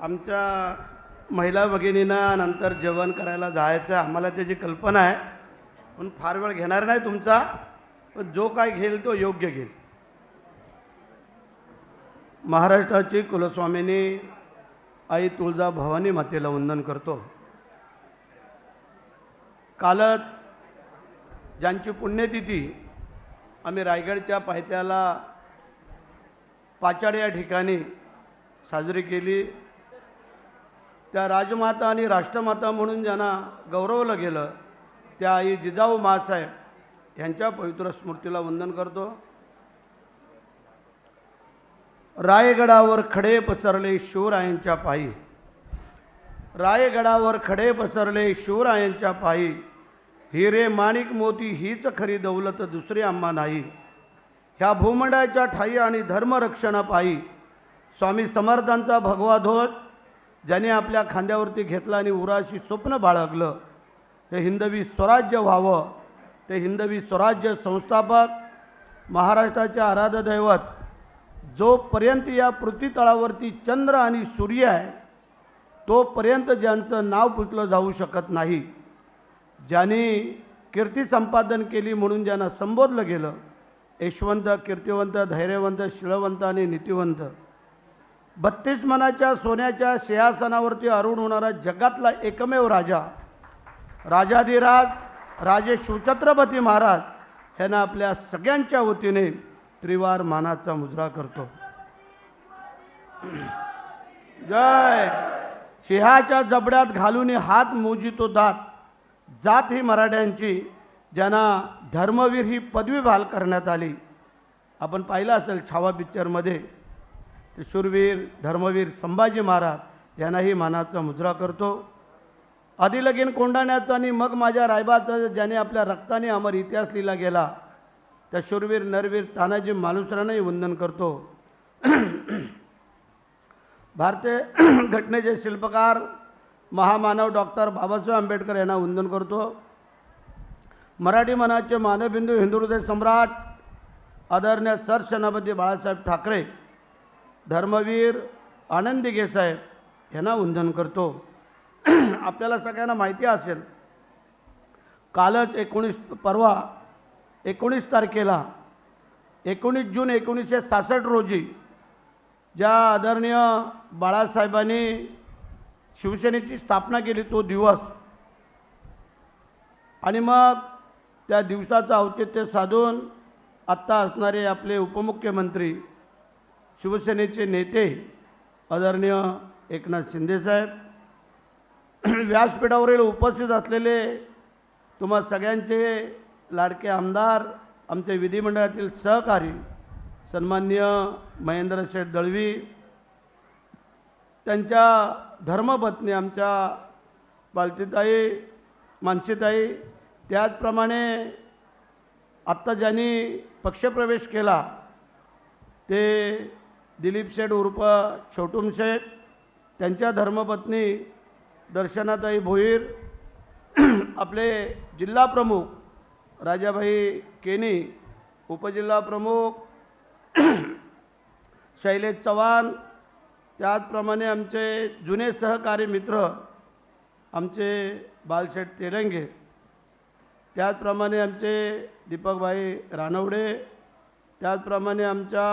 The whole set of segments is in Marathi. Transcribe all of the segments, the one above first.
आमच्या महिला भगिनींना नंतर जेवण करायला जायचं आम्हाला त्याची कल्पना आहे. पण फार वेळ घेणार नाही तुमचा. पण जो काय घेईल तो योग्य घेईल. महाराष्ट्राची कुलस्वामिनी आई तुळजा भवानी मातेला वंदन करतो. कालच ज्यांची पुण्यतिथी आम्ही रायगडच्या पायथ्याला पाचाड या ठिकाणी साजरी केली. त्या राजमाता आणि राष्ट्रमाता म्हणून ज्यांना गौरवलं गेलं त्या आई जिजाऊ मासाहेब यांच्या पवित्र स्मृतीला वंदन करतो. रायगडावर खडे पसरले शिवरायांच्या पायी. रायगडावर खडे पसरले शिवरायांच्या पायी. हिरे माणिक मोती हीच खरी दौलत दुसरी आम्हा नाही. ह्या भूमंडळाच्या ठाई आणि धर्मरक्षणापायी. स्वामी समर्थांचा भगवा ध्वज ज्याने आपल्या खांद्यावरती घेतला आणि उराशी स्वप्न बाळगलं ते हिंदवी स्वराज्य व्हावं. ते हिंदवी स्वराज्य संस्थापक महाराष्ट्राचे आराध्य दैवत जोपर्यंत या पृथ्वीतळावरती चंद्र आणि सूर्य आहे तोपर्यंत ज्यांचं नाव पुटलं जाऊ शकत नाही. ज्यांनी कीर्ती संपादन केली म्हणून ज्यांना संबोधलं गेलं यशवंत कीर्तिवंत धैर्यवंत शिळवंत आणि नीतिवंत बत्तीस मनाच्या सोन्याच्या सिंहासनावरती अरुण होणारा जगातला एकमेव राजा. राजाधिराज राजे शिवछत्रपती महाराज ह्यांना आपल्या सगळ्यांच्या वतीने त्रिवार मानाचा मुजरा करतो. जय! सिंहाच्या जबड्यात घालून हात मोजितो दात. जात ही मराठ्यांची ज्यांना धर्मवीर ही पदवी बहाल करण्यात आली. आपण पाहिलं असेल छावा पिक्चरमध्ये शूरवीर धर्मवीर संभाजी महाराज यांनाही मानाचा मुजरा करतो. आधी लगीन कोंडाण्याचा आणि मग माझ्या रायबाचा ज्याने आपल्या रक्ताने अमर इतिहास लिहिला गेला त्या शूरवीर नरवीर तानाजी मालुसरांनाही वंदन करतो. भारतीय घटनेचे शिल्पकार महामानव डॉक्टर बाबासाहेब आंबेडकर यांना वंदन करतो. मराठी मनाचे मानवबिंदू हिंदुहृदय सम्राट आदरणीय सरसेनापती बाळासाहेब ठाकरे धर्मवीर आनंदी गेसाहेब यांना वंदन करतो. आपल्याला सगळ्यांना माहिती असेल कालच एकोणीस परवा एकोणीस तारखेला एकोणीस जून एकोणीसशे सासष्ट रोजी ज्या आदरणीय बाळासाहेबांनी शिवसेनेची स्थापना केली तो दिवस. आणि मग त्या दिवसाचं औचित्य साधून आत्ता असणारे आपले उपमुख्यमंत्री शिवसेनेचे नेते आदरणीय एकनाथ शिंदेसाहेब व्यासपीठावरील उपस्थित असलेले तुम्हा सगळ्यांचे लाडके आमदार आमचे विधिमंडळातील सहकारी सन्मान्य महेंद्र शेठ दळवी त्यांच्या धर्मपत्नी आमच्या पालतीताई मानसीताई त्याचप्रमाणे आत्ता ज्यांनी पक्षप्रवेश केला ते दिलीप शेठ उर्फ छोटूम शेठ त्यांच्या धर्मपत्नी दर्शनाताई भोईर आपले जिल्हा प्रमुख राजाभाई केनी उपजिल्हा प्रमुख शैलेश चव्हाण त्याचप्रमाणे आमचे जुने सहकारी मित्र आमचे बालशेठ तेरंगे त्याचप्रमाणे आमचे दीपकभाई रानवडे त्याचप्रमाणे आमच्या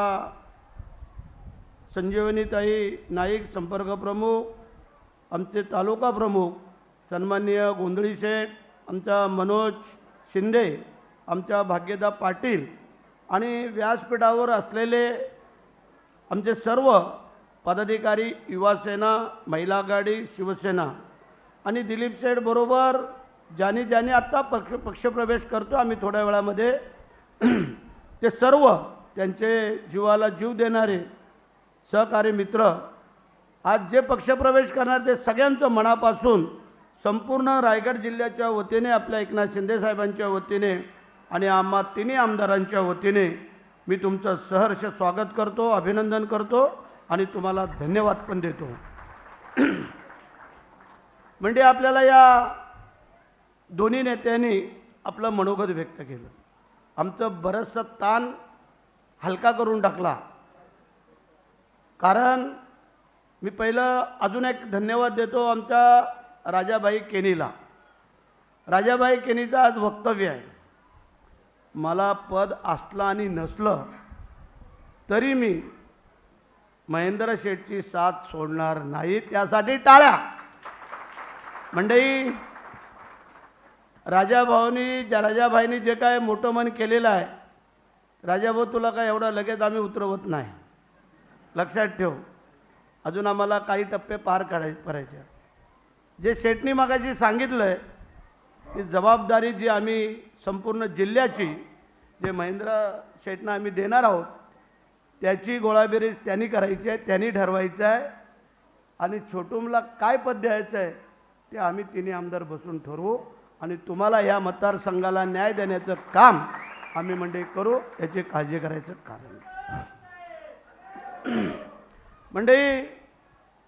संजीवनीताई नाईक संपर्क प्रमुख आमचे तालुका प्रमुख सन्माननीय गोंधळी शेठ आमचा मनोज शिंदे आमच्या भाग्यदा पाटील आणि व्यासपीठावर असलेले आमचे सर्व पदाधिकारी युवासेना महिला आघाडी शिवसेना आणि दिलीप शेठ बरोबर ज्याने ज्याने आत्ता पक्ष पक्षप्रवेश करतो आम्ही थोड्या वेळामध्ये ते सर्व त्यांचे जीवाला जीव देणारे सहकारी मित्र आज जे पक्षप्रवेश करणार ते सगळ्यांचं मनापासून संपूर्ण रायगड जिल्ह्याच्या वतीने आपल्या एकनाथ शिंदेसाहेबांच्या वतीने आणि आम्हा तिन्ही आमदारांच्या वतीने मी तुमचं सहर्ष स्वागत करतो अभिनंदन करतो आणि तुम्हाला धन्यवाद पण देतो. म्हणजे आपल्याला या दोन्ही नेत्यांनी आपलं मनोगत व्यक्त केलं. आमचं बरंचसं ताण हलका करून टाकला. कारण मी पहिलं अजून एक धन्यवाद देतो आमच्या राजाबाई केनीला. राजाबाई केनीचं आज वक्तव्य आहे. मला पद असलं आणि नसलं तरी मी महेंद्र शेठची साथ सोडणार नाही त्यासाठी टाळ्या. मंडई राजाभाऊनी ज्या राजाभाईनी जे काय मोठं मन केलेलं आहे राजाभाऊ तुला काय एवढं लगेच आम्ही उतरवत नाही. लक्षात ठेव. अजून आम्हाला काही टप्पे पार काढाय करायचे जे शेटणी मागाशी सांगितलं आहे की जबाबदारी जी आम्ही संपूर्ण जिल्ह्याची जे महेंद्र शेटना आम्ही देणार आहोत त्याची गोळाबेरीज त्यांनी करायची आहे त्यांनी ठरवायचं आहे. आणि छोटूमला काय पद द्यायचं आहे ते आम्ही तिन्ही आमदार बसून ठरवू. आणि तुम्हाला या मतदारसंघाला न्याय देण्याचं काम आम्ही म्हणजे करू याची काळजी करायचं कारण. म्हणजे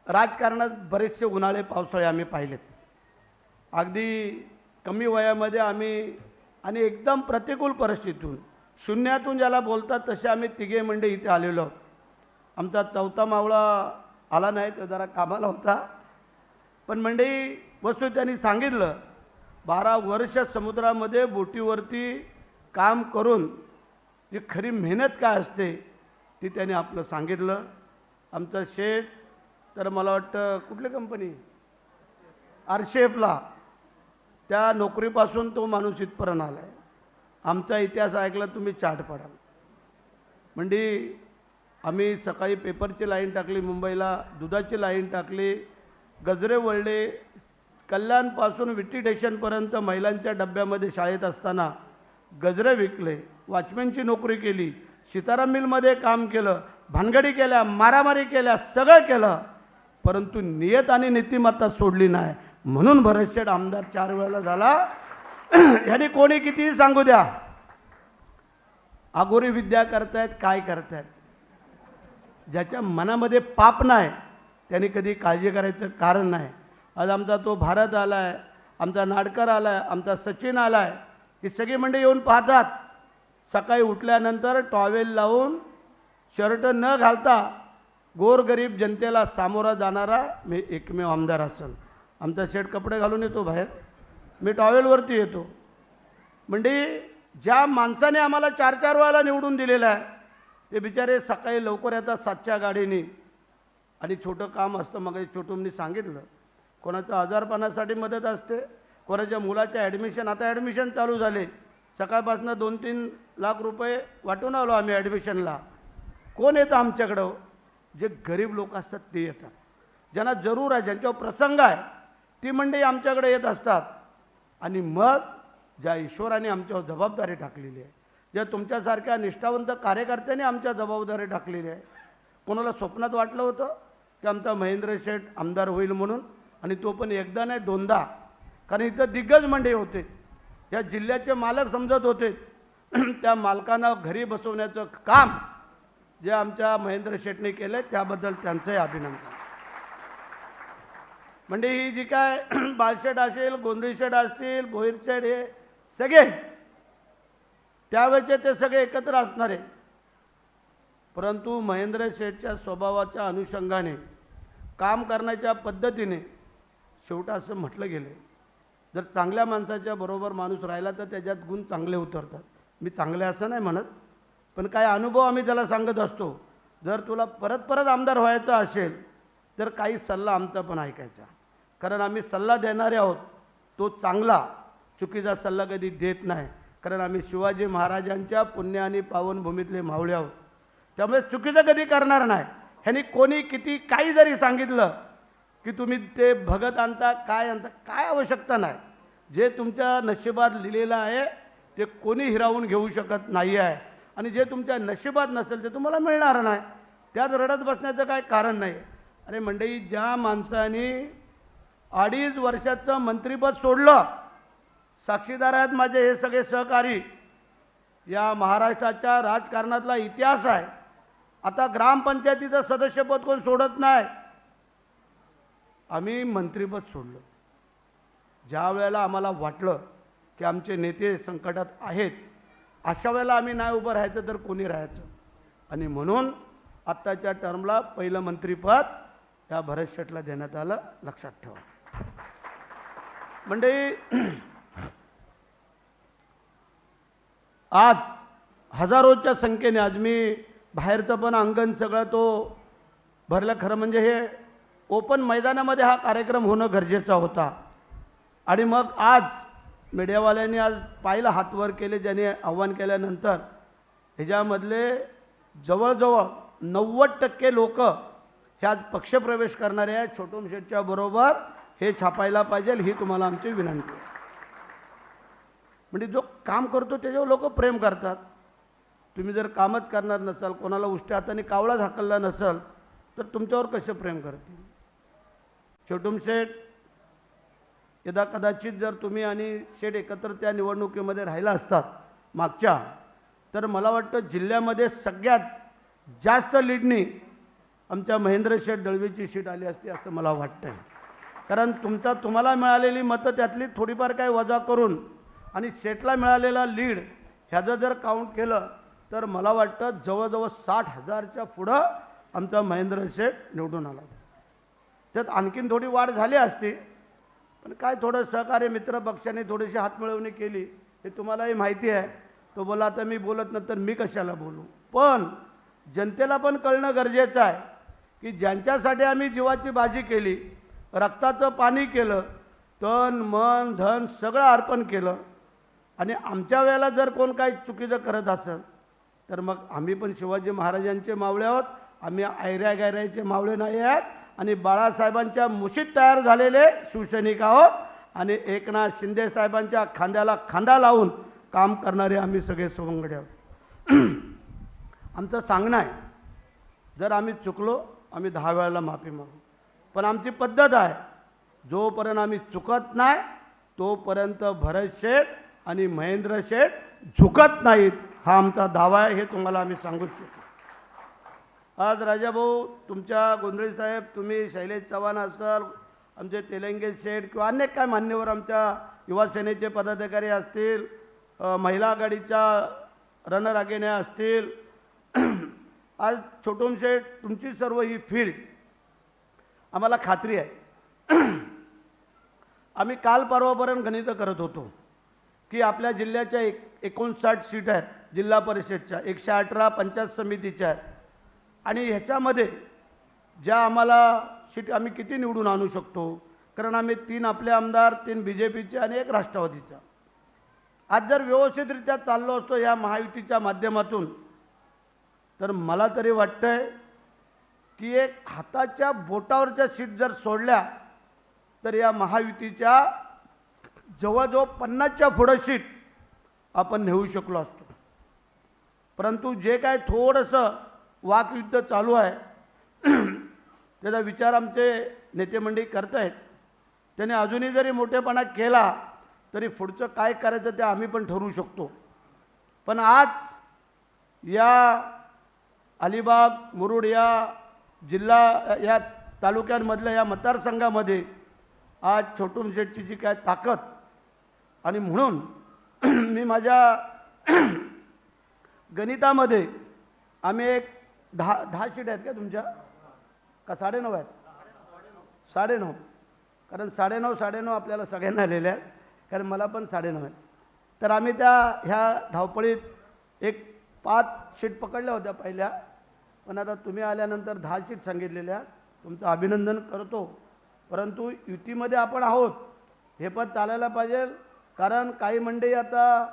राजकारणात बरेचसे उन्हाळे पावसाळे आम्ही पाहिलेत. अगदी कमी वयामध्ये आम्ही आणि एकदम प्रतिकूल परिस्थितीतून शून्यातून ज्याला बोलतात तसे आम्ही तिघे मंडळी इथे आलेलो आहोत. आमचा चौथा मावळा आला नाही तो जरा कामाला होता. पण मंडळी वस्तू त्यांनी सांगितलं बारा वर्ष समुद्रामध्ये बोटीवरती काम करून जी खरी मेहनत काय असते ती त्याने आपलं सांगितलं. आमचं शेठ तर मला वाटतं कुठली कंपनी आरशेफला त्या नोकरीपासून तो माणूस इथपर्यंत आला आहे आमचा इतिहास ऐकला तुम्ही चाट पडाल. म्हणजे आम्ही सकाळी पेपरची लाईन टाकली मुंबईला दुधाची लाईन टाकली. गजरे वळले कल्याणपासून विटी स्टेशनपर्यंत महिलांच्या डब्यामध्ये शाळेत असताना गजरे विकले वॉचमॅनची नोकरी केली. सीताराम मिलमध्ये काम केलं भानगडी केल्या मारामारी केल्या सगळं केलं परंतु नियत आणि नीतिमत्ता सोडली नाही. म्हणून भरतशेठ आमदार चार वेळेला झाला. ह्याने कोणी कितीही सांगू द्या. अगोरी विद्या करतायत काय करतायत? ज्याच्या मनामध्ये पाप नाही त्यांनी कधी काळजी करायचं कारण नाही. आज आमचा तो भारत आला आहे आमचा नाडकर आला आहे आमचा सचिन आला आहे ही सगळी मंडळी येऊन पाहतात. सकाळी उठल्यानंतर टॉवेल लावून शर्ट न घालता गोरगरीब जनतेला सामोरा जाणारा मी एकमेव आमदार असेल. आमचा शेट कपडे घालून येतो बाहेर. मी टॉवेलवरती येतो. म्हणजे ज्या माणसाने आम्हाला चार चार वेळाला निवडून दिलेलं आहे ते बिचारे सकाळी लवकर येतात सातच्या गाडीने. आणि छोटं काम असतं मग छोटूंनी सांगितलं. कोणाचं आजारपणासाठी मदत असते कोणाच्या मुलाच्या ॲडमिशन आता ॲडमिशन चालू झाले. सकाळपासून दोन तीन लाख रुपये वाटून आलो आम्ही ॲडमिशनला कोण येतं आमच्याकडं? जे गरीब लोक असतात ते येतात. ज्यांना जरूर आहे ज्यांच्यावर प्रसंग आहे ती मंडळी आमच्याकडे येत असतात. आणि मग ज्या ईश्वराने आमच्यावर जबाबदारी टाकलेली आहे ज्या तुमच्यासारख्या निष्ठावंत कार्यकर्त्यांनी आमच्या जबाबदारी टाकलेली आहे. कोणाला स्वप्नात वाटलं होतं? की आमचा महेंद्र शेठ आमदार होईल म्हणून आणि तो पण एकदा नाही दोनदा. कारण इथं दिग्गज मंडळी होते. या जिल्ह्याचे मालक समजत होते. त्या मालकांना घरी बसवण्याचं काम जे आमच्या महेंद्र शेठने केलं त्याबद्दल त्यांचंही अभिनंदन. म्हणजे ही जी काय बालशेट असेल गोंधळी शेठ असतील भोईर शेठ हे सगळे त्यावेळेचे ते सगळे एकत्र असणार आहे. परंतु महेंद्र शेठच्या स्वभावाच्या अनुषंगाने काम करण्याच्या पद्धतीने शेवटा असं म्हटलं गेलं जर चांगल्या माणसाच्या बरोबर माणूस राहिला तर त्याच्यात गुण चांगले उतरतात. मी चांगले असं नाही म्हणत पण काय अनुभव आम्ही त्याला सांगत असतो. जर तुला परत परत आमदार व्हायचं असेल तर काही सल्ला आमचा पण ऐकायचा. कारण आम्ही सल्ला देणारे आहोत तो चांगला चुकीचा सल्ला कधी देत नाही. कारण आम्ही शिवाजी महाराजांच्या पुण्य आणि पावनभूमीतले मावळे आहोत. त्यामुळे चुकीचं कधी करणार नाही. ह्यांनी कोणी किती काही जरी सांगितलं की तुम्ही ते भगत आणता काय आणता काय आवश्यकता नाही. जे तुमच्या नशिबात लिहिलेलं आहे ते कोणी हिरावून घेऊ शकत नाही आहे आणि जे तुमच्या नशिबात नसेल ते तुम्हाला मिळणार नाही. त्यात रडत बसण्याचं काय कारण नाही. अरे मंडळी ज्या माणसाने अडीच वर्षाचं मंत्रिपद सोडलं साक्षीदार आहेत माझे हे सगळे सहकारी या महाराष्ट्राच्या राजकारणातला इतिहास आहे. आता ग्रामपंचायतीचं सदस्यपद कोण सोडत नाही? आम्ही मंत्रिपद सोडलं. ज्या वेळेला आम्हाला वाटलं की आमचे नेते संकटात आहेत अशा वेळेला आम्ही नाही उभं राहायचं तर कोणी राहायचं? आणि म्हणून आत्ताच्या टर्मला पहिलं मंत्रिपद या भरत शेटला देण्यात आलं. लक्षात ठेवा. म्हणजे आज हजारोच्या संख्येने आज मी बाहेरचं पण अंगण सगळं तो भरलं. खरं म्हणजे हे ओपन मैदानामध्ये हा कार्यक्रम होणं गरजेचा होता. आणि मग आज मीडियावाल्यांनी आज पाहिलं हातवर केले ज्याने आव्हान केल्यानंतर. ह्याच्यामधले जवळजवळ नव्वद टक्के लोक हे आज पक्षप्रवेश करणारे आहेत. छोटूम शेठच्या बरोबर हे छापायला पाहिजे ही तुम्हाला आमची विनंती आहे. म्हणजे जो काम करतो त्याच्यावर लोक प्रेम करतात. तुम्ही जर कामच करणार नसाल कोणाला उष्ट्या हाताने कावळा झाकलला नसाल तर तुमच्यावर कसे प्रेम करतील? छोटूम शेठ यदा कदाचित जर तुम्ही आणि शेठ एकत्र त्या निवडणुकीमध्ये राहिला असतात मागच्या तर मला वाटतं जिल्ह्यामध्ये सगळ्यात जास्त लीडनी आमच्या महेंद्र शेठ दळवीची शीट आली असती असं मला वाटतं कारण तुमचा तुम्हाला मिळालेली मतं त्यातली थोडीफार काही वजा करून आणि शेठला मिळालेला लीड ह्याचं जर काउंट केलं तर मला वाटतं जवळजवळ साठ हजारच्या पुढं आमचा महेंद्र शेठ निवडून आला. त्यात आणखीन थोडी वाढ झाली असती पण काय थोडं सहकार्य मित्र पक्षाने थोडीशी हातमिळवणी केली हे तुम्हालाही माहिती आहे. तो बोला आता मी बोलत नंतर मी कशाला बोलू? पण जनतेला पण कळणं गरजेचं आहे की ज्यांच्यासाठी आम्ही जीवाची बाजी केली रक्ताचं पाणी केलं तन मन धन सगळं अर्पण केलं आणि आमच्या वेळेला जर कोण काही चुकीचं करत असेल तर मग आम्ही पण शिवाजी महाराजांचे मावळे आहोत. आम्ही आयऱ्या गायऱ्याचे मावळे नाही आहेत. आणि बाळासाहेबांच्या मुशीत तयार झालेले शिवसैनिक आहोत. आणि एकनाथ शिंदे साहेबांच्या खांद्याला खांदा लावून काम करणारे आम्ही सगळे सुवंगडे आहोत. आमचं सांगणं आहे जर आम्ही चुकलो आम्ही दहा वेळेला माफी मागू. पण आमची पद्धत आहे जोपर्यंत आम्ही चुकत नाही तोपर्यंत भरत शेठ आणि महेंद्र शेठ झुकत नाहीत हा आमचा दावा आहे हे तुम्हाला आम्ही सांगू शकतो आज राजाभाऊ तुमच्या गोंधळी साहेब तुम्ही शैलेश चव्हाण असाल आमचे तेलंगे शेठ किंवा अनेक काय मान्यवर आमच्या युवासेनेचे पदाधिकारी असतील महिला आघाडीच्या रणरागिण्या असतील आज छोटूम शेठ तुमची सर्व ही फील्ड आम्हाला खात्री आहे. आम्ही काल परवापर्यंत गणितं करत होतो की आपल्या जिल्ह्याच्या एक एकोणसाठ सीट आहेत जिल्हा परिषदच्या एकशे अठरा पंचायत समितीच्या आहेत. आणि ह्याच्यामध्ये ज्या आम्हाला सीट आम्ही किती निवडून आणू शकतो? कारण आम्ही तीन आपले आमदार तीन बी जे पीचे आणि एक राष्ट्रवादीचा. आज जर व्यवस्थितरित्या चाललो असतो या महायुतीच्या माध्यमातून तर मला तरी वाटतंय की एक हाताच्या बोटावरच्या सीट जर सोडल्या तर या महायुतीच्या जवळजवळ पन्नासच्या पुढं सीट आपण नेऊ शकलो असतो. परंतु जे काय थोडंसं वाकयुद्ध चालू आहे. त्याचा विचार आमचे नेते मंडळी करत आहेत त्याने अजूनही जरी मोठेपणा केला तरी पुढचं काय करायचं ते आम्ही पण ठरवू शकतो. पण आज या अलिबाग मुरुड या जिल्हा या तालुक्यांमधल्या या मतदारसंघामध्ये आज छोटून शेठची जी काय ताकद आणि म्हणून मी माझ्या गणितामध्ये आम्ही एक दहा दहा शीट आहेत का तुमच्या? का साडेनऊ आहेत? साडेनऊ. कारण साडेनऊ साडेनऊ आपल्याला सगळ्यांना आलेल्या आहेत. कारण मला पण साडेनऊ आहेत. तर आम्ही त्या ह्या धावपळीत एक पाच शीट पकडल्या होत्या पहिल्या. पण आता तुम्ही आल्यानंतर दहा शीट सांगितलेल्या तुमचं अभिनंदन करतो. परंतु युतीमध्ये आपण आहोत. हे पण चालायला पाहिजे. कारण काही मंडळी आता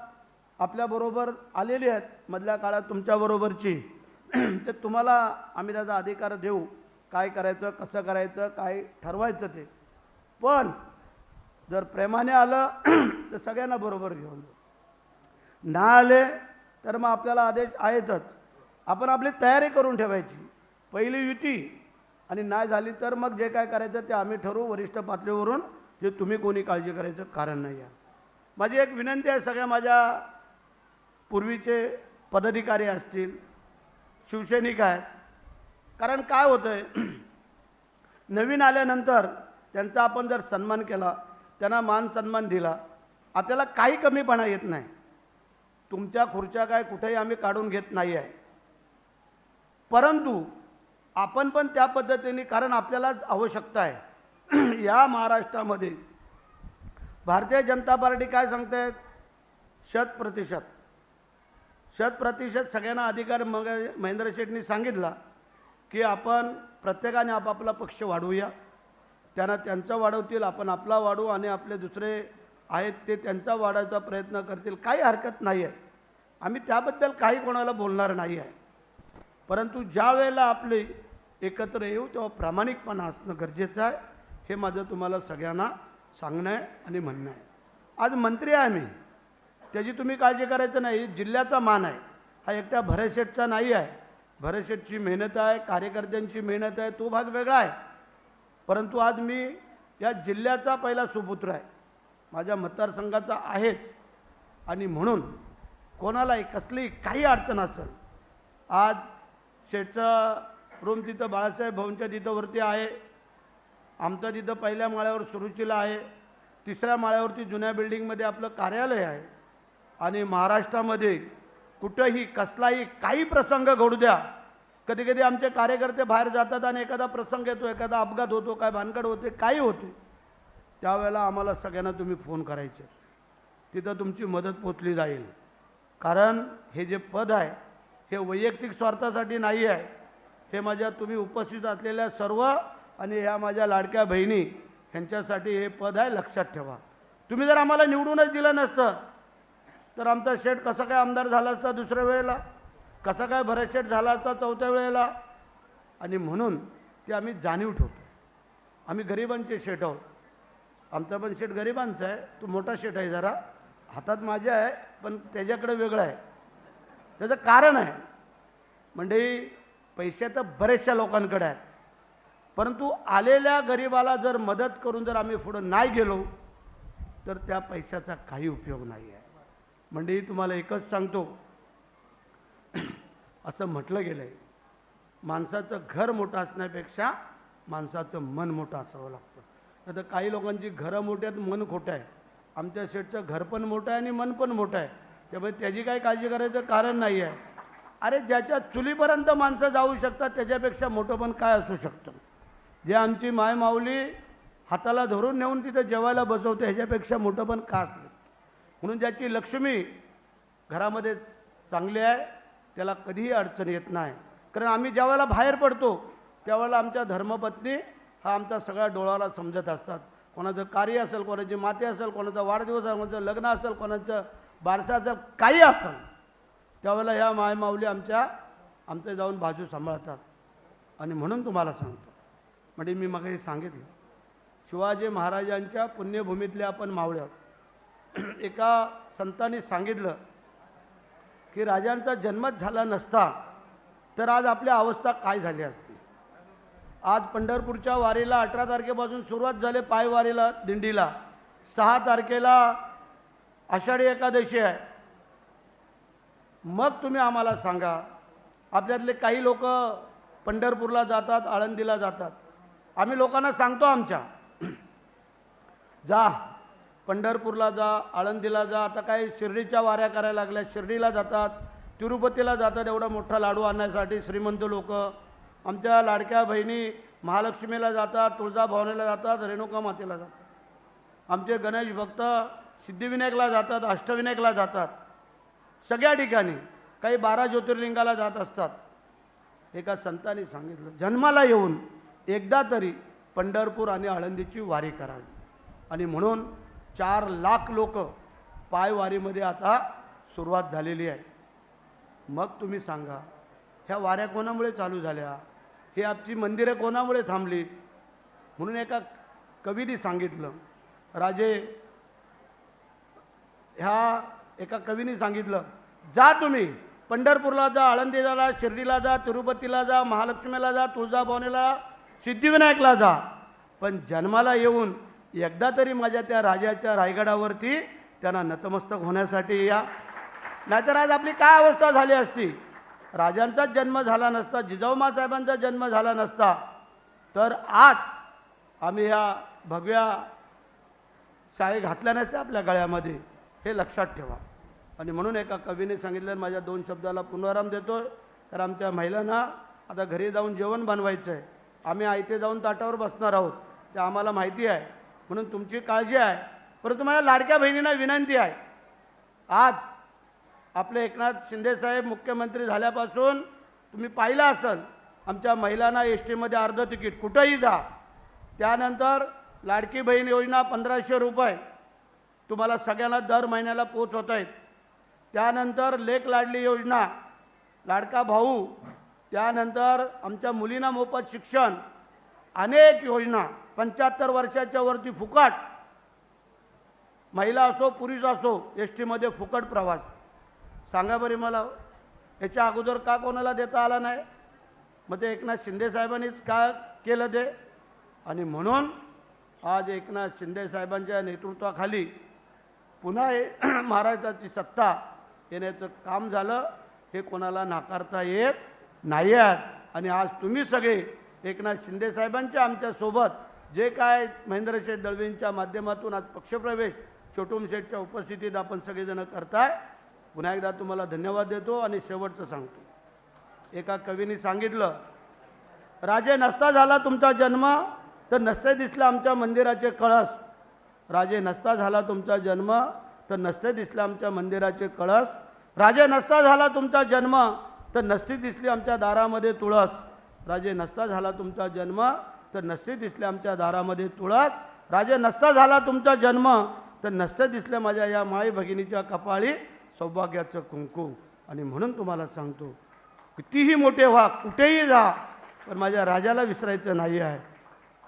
आपल्याबरोबर आलेली आहेत. मधल्या काळात तुमच्याबरोबरची. ते तुम्हाला आम्ही त्याचा अधिकार देऊ. काय करायचं कसं करायचं काय ठरवायचं ते. पण जर प्रेमाने आलं तर सगळ्यांना बरोबर घेऊन जाऊ ना आले तर मग आपल्याला आदेश आहेतच. आपण आपली तयारी करून ठेवायची. पहिली युती आणि नाही झाली तर मग जे काय करायचं ते आम्ही ठरवू. वरिष्ठ पातळीवरून जे तुम्ही कोणी काळजी करायचं कारण नाही आहे. माझी एक विनंती आहे सगळ्या माझ्या पूर्वीचे पदाधिकारी असतील शिवसैनिक आहेत. कारण काय होतं आहे नवीन आल्यानंतर त्यांचा आपण जर सन्मान केला त्यांना मान सन्मान दिला आपल्याला काही कमीपणा येत नाही. तुमच्या खुर्च्या काय कुठेही आम्ही काढून घेत नाही आहे परंतु आपण पण त्या पद्धतीने कारण आपल्याला आवश्यकता आहे. या महाराष्ट्रामध्ये भारतीय जनता पार्टी काय सांगतायत शत प्रतिशत. शत प्रतिशत सगळ्यांना अधिकार मग महेंद्र शेठनी सांगितला की आपण प्रत्येकाने आपापला पक्ष वाढवूया. त्यांना त्यांचा वाढवतील आपण आपला वाढवू आणि आपले दुसरे आहेत ते त्यांचा वाढायचा प्रयत्न करतील. काही हरकत नाही आहे आम्ही त्याबद्दल काही कोणाला बोलणार नाही आहे परंतु ज्या वेळेला आपले एकत्र येऊ तेव्हा प्रामाणिकपणा असणं गरजेचं आहे. हे माझं तुम्हाला सगळ्यांना सांगणं आहे आणि म्हणणं आहे. आज मंत्री आहे मी त्याची तुम्ही काळजी करायचं नाही. जिल्ह्याचा मान आहे. हा एकट्या भरतशेठचा नाही आहे. भरतशेठची मेहनत आहे कार्यकर्त्यांची मेहनत आहे तो भाग वेगळा आहे. परंतु आज मी या जिल्ह्याचा पहिला सुपुत्र आहे. माझ्या मतदारसंघाचा आहेच. आणि म्हणून कोणालाही कसलीही काही अडचण असेल आज शेठचा रूम तिथं बाळासाहेब भवनच्या तिथं वरती आहे. आमचं तिथं पहिल्या माळ्यावर सुरुचीला आहे. तिसऱ्या माळ्यावरती जुन्या बिल्डिंगमध्ये आपलं कार्यालय आहे. आणि महाराष्ट्रामध्ये कुठंही कसलाही काही प्रसंग घडू द्या. कधी कधी आमचे कार्यकर्ते बाहेर जातात आणि एखादा प्रसंग येतो एखादा अपघात होतो काय भानगड होते काही होते. त्यावेळेला आम्हाला सगळ्यांना तुम्ही फोन करायचे. तिथं तुमची मदत पोचली जाईल. कारण हे जे पद आहे हे वैयक्तिक स्वार्थासाठी नाही आहे. हे माझ्या तुम्ही उपस्थित असलेल्या सर्व आणि ह्या माझ्या लाडक्या बहिणी ह्यांच्यासाठी हे पद आहे लक्षात ठेवा. तुम्ही जर आम्हाला निवडूनच दिलं नसतं तर आमचा शेठ कसा काय आमदार झाला असता दुसऱ्या वेळेला? कसा काय भरत शेठ झाला असता चौथ्या वेळेला? आणि म्हणून ते आम्ही जाणीव ठेवतो. आम्ही गरिबांचे शेठ आहोत. आमचा पण शेठ गरिबांचा आहे. तो मोठा शेठ आहे जरा. हातात माझ्या आहे पण त्याच्याकडे वेगळं आहे. त्याचं कारण आहे. म्हणजे पैसे तर बऱ्याचशा लोकांकडे आहेत. परंतु आलेल्या गरिबाला जर मदत करून जर आम्ही पुढं नाही गेलो तर त्या पैशाचा काही उपयोग नाही आहे म्हणजे तुम्हाला एकच सांगतो. असं म्हटलं गेलं आहे माणसाचं घर मोठं असण्यापेक्षा माणसाचं मन मोठं असावं लागतं. तर काही लोकांची घरं मोठी आहेत मन खोटं आहे. आमच्या शेठचं घर पण मोठं आहे आणि मन पण मोठं आहे. त्यामुळे त्याची काही काळजी करायचं कारण नाही आहे. अरे ज्याच्या चुलीपर्यंत माणसं जाऊ शकतात त्याच्यापेक्षा मोठं पण काय असू शकतं? जे आमची मायमाऊली हाताला धरून नेऊन तिथं जेवायला बसवते ह्याच्यापेक्षा मोठं पण का असतं म्हणून ज्याची लक्ष्मी घरामध्ये चांगली आहे त्याला कधीही अडचण येत नाही. कारण आम्ही ज्यावेळेला बाहेर पडतो त्यावेळेला आमच्या धर्मपत्नी हा आमचा सगळ्या डोळ्याला समजत असतात. कोणाचं कार्य असेल कोणाची माती असेल कोणाचा वाढदिवस असेल कोणाचं लग्न असेल कोणाचं बारसा असेल काही असेल त्यावेळेला ह्या मायमाऊली आमच्या आमचे जाऊन बाजू सांभाळतात. आणि म्हणून तुम्हाला सांगतो. म्हणजे मी मग सांगितलं. शिवाजी महाराजांच्या पुण्यभूमीतले आपण मावळे आहोत एका संतांनी सांगितलं की राजांचा जन्मच झाला नसता तर आज आपल्या अवस्था काय झाली असती? आज पंढरपूरच्या वारीला अठरा तारखेपासून सुरुवात झाली पाय वारीला दिंडीला. सहा तारखेला आषाढी एकादशी आहे. मग तुम्ही आम्हाला सांगा आपल्यातले काही लोक पंढरपूरला जातात आळंदीला जातात. आम्ही लोकांना सांगतो आमच्या जा. पंढरपूरला जा आळंदीला जा आता काही शिर्डीच्या वाऱ्या करायला लागल्या शिर्डीला जातात तिरुपतीला जातात एवढा मोठा लाडू आणण्यासाठी श्रीमंत लोक. आमच्या लाडक्या बहिणी महालक्ष्मीला जातात तुळजाभवानीला जातात रेणुका मातेला जातात. आमचे गणेश भक्त सिद्धिविनायकला जातात अष्टविनायकला जातात. सगळ्या ठिकाणी काही बारा ज्योतिर्लिंगाला जात असतात. एका संतांनी सांगितलं जन्माला येऊन एकदा तरी पंढरपूर आणि आळंदीची वारी करावी. आणि म्हणून चार लाख लोक पायवारीमध्ये आता सुरुवात झालेली आहे. मग तुम्ही सांगा ह्या वाऱ्या कोणामुळे चालू झाल्या? हे आपची मंदिरं कोणामुळे थांबली? म्हणून एका कवीने सांगितलं. राजे ह्या एका कवीने सांगितलं जा तुम्ही पंढरपूरला जा आळंदीला जा शिर्डीला जा तिरुपतीला जा महालक्ष्मीला जा तुळजाभवानीला सिद्धिविनायकला जा. पण जन्माला येऊन एकदा तरी माझ्या त्या राजाच्या रायगडावरती त्यांना नतमस्तक होण्यासाठी या. नाहीतर आज आपली काय अवस्था झाली असती? राजांचाच जन्म झाला नसता जिजाऊमासाहेबांचा जन्म झाला नसता. तर आज आम्ही ह्या भगव्या शाळे घातल्या नसत्या आपल्या गळ्यामध्ये हे लक्षात ठेवा. आणि म्हणून एका कवीने सांगितलं माझ्या दोन शब्दाला पुनराम देतो तर आमच्या महिलांना आता घरी जाऊन जेवण बनवायचं आहे आम्ही आयते जाऊन ताटावर बसणार आहोत. ते आम्हाला माहिती आहे. म्हणून तुमची काळजी आहे. परंतु माझ्या लाडक्या बहिणींना विनंती आहे. आज आपले एकनाथ शिंदेसाहेब मुख्यमंत्री झाल्यापासून तुम्ही पाहिलं असेल आमच्या महिलांना एस टीमध्ये अर्ध तिकीट कुठंही जा त्यानंतर लाडकी बहीण योजना पंधराशे रुपये तुम्हाला सगळ्यांना दर महिन्याला पोचवत आहेत त्यानंतर लेख लाडली योजना लाडका भाऊ त्यानंतर आमच्या मुलींना मोफत शिक्षण अनेक योजना पंच्याहत्तर वर्षाच्या वरती फुकट. महिला असो पुरुष असो एस टीमध्ये फुकट प्रवास. सांगा बरी मला याच्या अगोदर का कोणाला देता आला नाही? मग ते एकनाथ शिंदे साहेबांनीच का केलं ते? आणि म्हणून आज एकनाथ शिंदे साहेबांच्या नेतृत्वाखाली पुन्हा हे महाराष्ट्राची सत्ता येण्याचं काम झालं. हे कोणाला नाकारता येत नाही आहेत आणि आज तुम्ही सगळे एकनाथ शिंदे साहेबांच्या आमच्यासोबत जे काय महेंद्र शेठ दळवींच्या माध्यमातून आज पक्षप्रवेश छोटूम शेठच्या उपस्थितीत आपण सगळेजण करताय. पुन्हा एकदा तुम्हाला धन्यवाद देतो आणि शेवटचं सांगतो. एका कवीने सांगितलं राजे नसता झाला तुमचा जन्म तर नसते दिसला आमच्या मंदिराचे कळस. राजे नसता झाला तुमचा जन्म तर नसते दिसला आमच्या मंदिराचे कळस. राजे नसता झाला तुमचा जन्म तर नसती दिसली आमच्या दारामध्ये तुळस. राजे नसता झाला तुमचा जन्म तर नसते दिसले आमच्या दारामध्ये तुळस राजे नसता झाला तुमचा जन्म तर नसते दिसले माझ्या या माई भगिनीच्या कपाळी सौभाग्याचं कुंकू आणि म्हणून तुम्हाला सांगतो कितीही मोठे व्हा कुठेही जा पण माझ्या राजाला विसरायचं नाही आहे.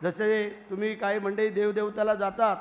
जसे तुम्ही काही मंडळी देवदेवताला जातात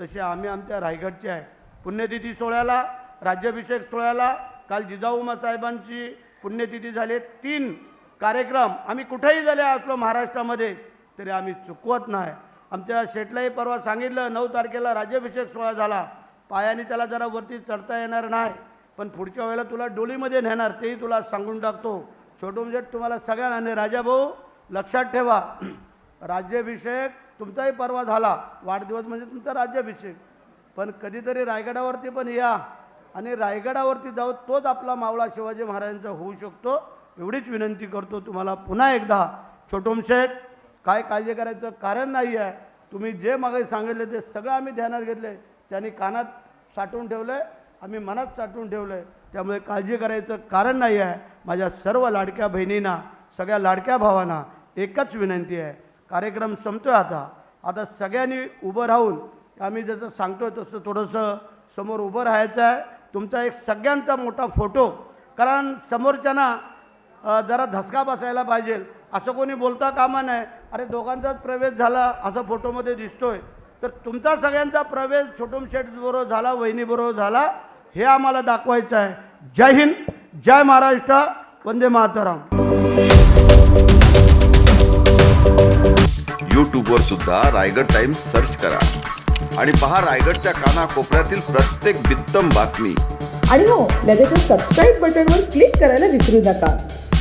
तसे आम्ही आमच्या रायगडचे आहे. पुण्यतिथी सोहळ्याला राज्याभिषेक सोहळ्याला काल जिजाऊमा साहेबांची पुण्यतिथी झाली. तीन कार्यक्रम आम्ही कुठेही झाले असलो महाराष्ट्रामध्ये तरी आम्ही चुकवत नाही. आमच्या शेटलाही परवा सांगितलं नऊ तारखेला राज्याभिषेक सोहळा झाला. पायाने त्याला जरा वरती चढता येणार नाही. पण पुढच्या वेळेला तुला डोलीमध्ये नेणार तेही तुला सांगून टाकतो. छोटू म्हणजे तुम्हाला सगळ्यांना आणि राजाभाऊ लक्षात ठेवा. राज्याभिषेक तुमचाही परवा झाला. वाढदिवस म्हणजे तुमचा राज्याभिषेक. पण कधीतरी रायगडावरती पण या. आणि रायगडावरती जाऊ तोच आपला मावळा शिवाजी महाराजांचा होऊ शकतो एवढीच विनंती करतो तुम्हाला पुन्हा एकदा. छोटोम शेठ काय काळजी करायचं? कारण नाही आहे. तुम्ही जे मागे सांगितले ते सगळं आम्ही ध्यानात घेतले. त्यांनी कानात साठवून ठेवलं आहे आम्ही मनात साठवून ठेवलं आहे त्यामुळे काळजी करायचं कारण नाही आहे. माझ्या सर्व लाडक्या बहिणींना सगळ्या लाडक्या भावांना एकच विनंती आहे. कार्यक्रम संपतोय आता. आता सगळ्यांनी उभं राहून आम्ही जसं सांगतोय तसं थोडंसं समोर उभं राहायचं आहे. तुमचा एक सगळ्यांचा मोठा फोटो. कारण समोरच्यांना जरा धसका बसायला पाहिजे. असं कोणी बोलता कामा नाही अरे दोघांचाच प्रवेश झाला असं फोटोमध्ये दिसतोय. तर तुमचा सगळ्यांचा प्रवेश छोटूम शेठ बरोबर झाला वहिनीबरोबर झाला हे आम्हाला दाखवायचं आहे. जय हिंद जय महाराष्ट्र वंदे मातरम. यूट्यूबवर सुद्धा रायगड टाइम्स सर्च करा. आणि पहा रायगडच्या कानाकोपऱ्यातील प्रत्येक बित्तम बातमी. आणि हो लगेचच सबस्क्राईब बटनवर क्लिक करायला विसरू नका.